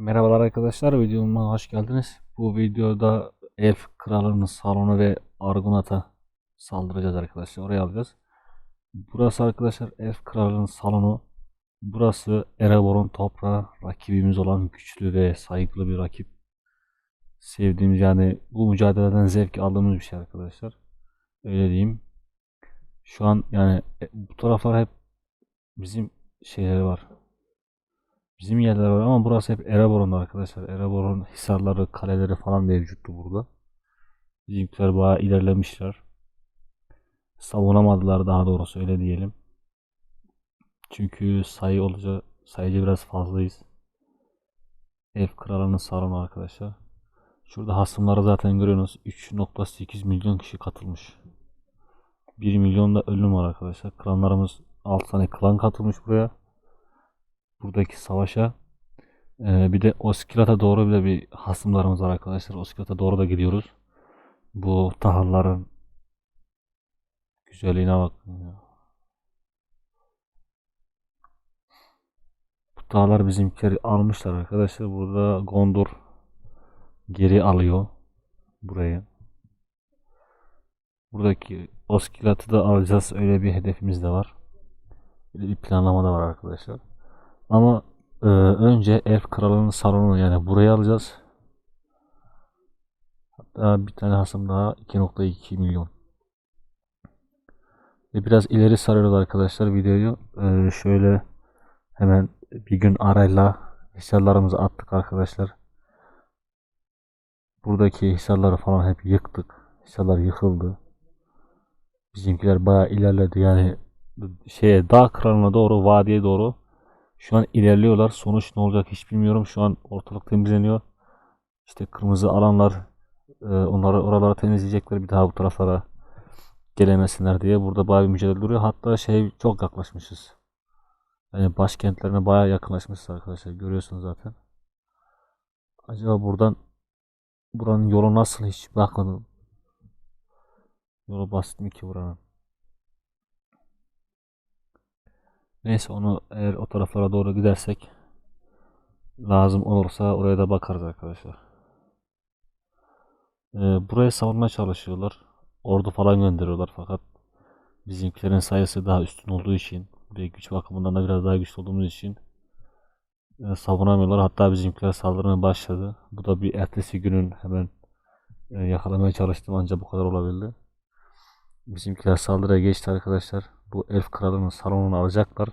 Merhabalar arkadaşlar, videoma hoş geldiniz. Bu videoda Elf Kralı'nın salonu ve Argonat'a saldıracağız arkadaşlar. Oraya alacağız. Burası arkadaşlar Elf Kralı'nın salonu. Burası Erebor'un toprağı. Rakibimiz olan güçlü ve saygılı bir rakip. Sevdiğimiz yani bu mücadeleden zevk aldığımız bir şey arkadaşlar. Öyle diyeyim. Şu an yani e, bu taraflar hep bizim şeyleri var. Bizim yerler var ama burası hep Erebor'un arkadaşlar. Erebor'un hisarları, kaleleri falan mevcuttu burada. Bizimkiler bayağı ilerlemişler. Savunamadılar daha doğrusu öyle diyelim. Çünkü sayı olunca sayıca biraz fazlayız. Ev kralının salonu arkadaşlar. Şurada hasımları zaten görüyorsunuz. 3.8 milyon kişi katılmış. 1 milyon da ölüm var arkadaşlar. Klanlarımız 6 tane klan katılmış buraya buradaki savaşa. Ee, bir de Oskilat'a doğru bile bir hasımlarımız var arkadaşlar. Oskilat'a doğru da gidiyoruz. Bu tahılların güzelliğine bakın ya. Bu tahıllar bizimkileri almışlar arkadaşlar. Burada Gondor geri alıyor burayı. Buradaki Oskilat'ı da alacağız. Öyle bir hedefimiz de var. Böyle bir planlama da var arkadaşlar. Ama e, önce Elf Kralı'nın salonunu yani buraya alacağız. Hatta bir tane hasım daha 2.2 milyon. Ve biraz ileri sarıyoruz arkadaşlar videoyu. E, şöyle hemen bir gün arayla hisarlarımızı attık arkadaşlar. Buradaki hisarları falan hep yıktık. Hisarlar yıkıldı. Bizimkiler bayağı ilerledi yani şeye dağ kralına doğru vadiye doğru şu an ilerliyorlar. Sonuç ne olacak hiç bilmiyorum. Şu an ortalık temizleniyor. İşte kırmızı alanlar e, onları oralara temizleyecekler. Bir daha bu taraflara gelemesinler diye. Burada bayağı bir mücadele duruyor. Hatta şey çok yaklaşmışız. Yani başkentlerine bayağı yakınlaşmışız arkadaşlar. Görüyorsunuz zaten. Acaba buradan buranın yolu nasıl hiç bakmadım. Yolu basit mi ki buranın? Neyse onu eğer o taraflara doğru gidersek lazım olursa oraya da bakarız arkadaşlar. Ee, buraya savunma çalışıyorlar. Ordu falan gönderiyorlar fakat bizimkilerin sayısı daha üstün olduğu için buraya güç bakımından da biraz daha güçlü olduğumuz için e, savunamıyorlar. Hatta bizimkiler saldırmaya başladı. Bu da bir ertesi günün hemen e, yakalamaya çalıştım ancak bu kadar olabildi. Bizimkiler saldırıya geçti arkadaşlar. Bu elf kralının salonunu alacaklar.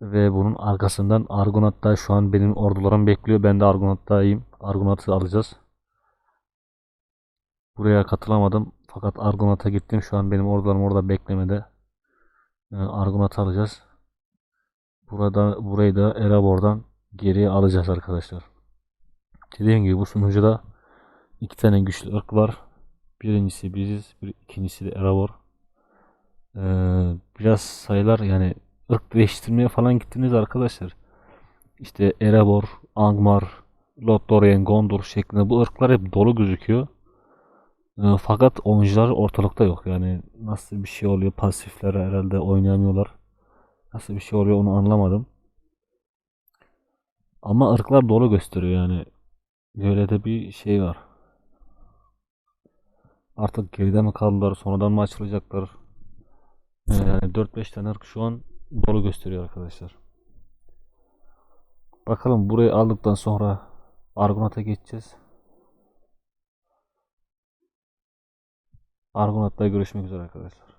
Ve bunun arkasından Argonaut'ta şu an benim ordularım bekliyor. Ben de Argonaut'tayım. Argonaut'u alacağız. Buraya katılamadım. Fakat Argonaut'a gittim. Şu an benim ordularım orada beklemede. Ee, Argonaut'u alacağız. Burada burayı da Erebor'dan geriye alacağız arkadaşlar. Dediğim gibi bu sunucuda iki tane güçlü ırk var. Birincisi biziz, bir, ikincisi de Erebor. Ee, biraz sayılar yani ırk değiştirmeye falan gittiniz arkadaşlar. İşte Erebor, Angmar, Lothlorien, Gondor şeklinde bu ırklar hep dolu gözüküyor. E, fakat oyuncular ortalıkta yok. Yani nasıl bir şey oluyor? Pasifler herhalde oynayamıyorlar. Nasıl bir şey oluyor onu anlamadım. Ama ırklar dolu gösteriyor yani. Böyle de bir şey var. Artık geride mi kaldılar? Sonradan mı açılacaklar? Yani 4-5 tane şu an dolu gösteriyor arkadaşlar. Bakalım burayı aldıktan sonra Argonaut'a geçeceğiz. Argonaut'ta görüşmek üzere arkadaşlar.